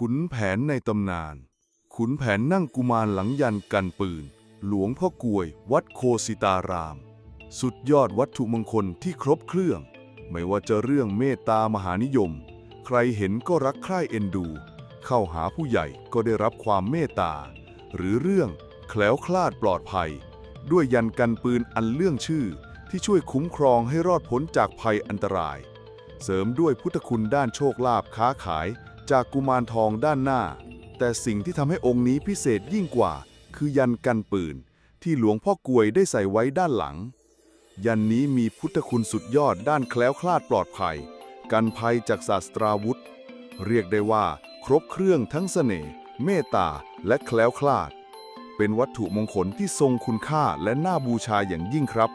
ขุนแผนในตำนาน ขุนแผนนั่งกุมารหลังยันกันปืน หลวงพ่อกวย วัดโคสิตาราม สุดยอดวัตถุมงคลที่ครบเครื่อง ไม่ว่าจะเรื่องเมตตามหานิยม ใครเห็นก็รักใคร่เอ็นดู เข้าหาผู้ใหญ่ก็ได้รับความเมตตา หรือเรื่องแคล้วคลาดปลอดภัย ด้วยยันกันปืนอันเลื่องชื่อที่ช่วยคุ้มครองให้รอดพ้นจากภัยอันตราย เสริมด้วยพุทธคุณด้านโชคลาภค้าขาย จากกุมารทองด้านหน้า แต่สิ่งที่ทำให้องค์นี้พิเศษยิ่งกว่า คือยันกันปืน ที่หลวงพ่อกวยได้ใส่ไว้ด้านหลัง ยันนี้มีพุทธคุณสุดยอดด้านแคล้วคลาดปลอดภัย กันภัยจากศาสตราวุธ เรียกได้ว่า ครบเครื่องทั้งเสน่ห์เมตตาและแคล้วคลาด เป็นวัตถุมงคลที่ทรงคุณค่าและน่าบูชาอย่างยิ่งครับ